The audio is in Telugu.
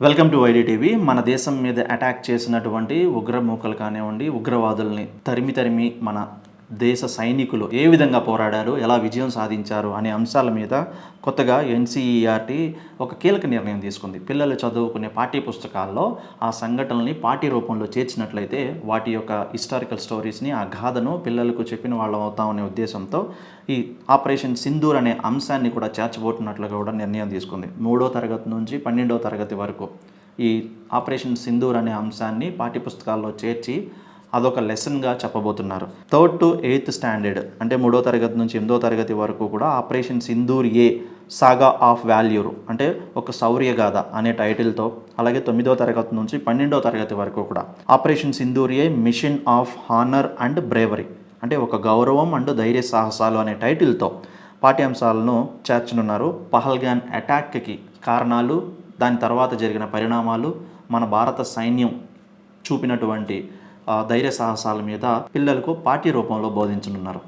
వెల్కమ్ టు వైడి టీవీ మన దేశం మీద అటాక్ చేసినటువంటి ఉగ్రమూకలు కానివ్వండి ఉగ్రవాదుల్ని తరిమి తరిమి మన దేశ సైనికులు ఏ విధంగా పోరాడారు ఎలా విజయం సాధించారు అనే అంశాల మీద కొత్తగా ఎన్సీఈఆర్టీ ఒక కీలక నిర్ణయం తీసుకుంది. పిల్లలు చదువుకునే పాఠ్య పుస్తకాల్లో ఆ సంఘటనల్ని పాఠ్య రూపంలో చేర్చినట్లయితే వాటి యొక్క హిస్టారికల్ స్టోరీస్ని ఆ గాథను పిల్లలకు చెప్పిన వాళ్ళం అవుతామనే ఉద్దేశంతో ఈ ఆపరేషన్ సింధూర్ అనే అంశాన్ని కూడా చేర్చబోతున్నట్లుగా కూడా నిర్ణయం తీసుకుంది. మూడో తరగతి నుంచి పన్నెండో తరగతి వరకు ఈ ఆపరేషన్ సింధూర్ అనే అంశాన్ని పాఠ్యపుస్తకాల్లో చేర్చి అదొక లెసన్గా చెప్పబోతున్నారు. థర్డ్ టు ఎయిత్ స్టాండర్డ్ అంటే మూడో తరగతి నుంచి ఎనిమిదో తరగతి వరకు కూడా operation Sindoor a saga of valour అంటే ఒక శౌర్యగాథ అనే టైటిల్తో అలాగే తొమ్మిదో తరగతి నుంచి పన్నెండో తరగతి వరకు కూడా operation Sindoor a mission of honour and bravery అంటే ఒక గౌరవం అండ్ ధైర్య సాహసాలు అనే టైటిల్తో పాఠ్యాంశాలను చేర్చనున్నారు. పహల్గాన్ అటాక్కి కారణాలు దాని తర్వాత జరిగిన పరిణామాలు మన భారత సైన్యం చూపినటువంటి ధైర్య సాహసాల మీద పిల్లలకు పాఠ్య రూపంలో బోధించనున్నారు.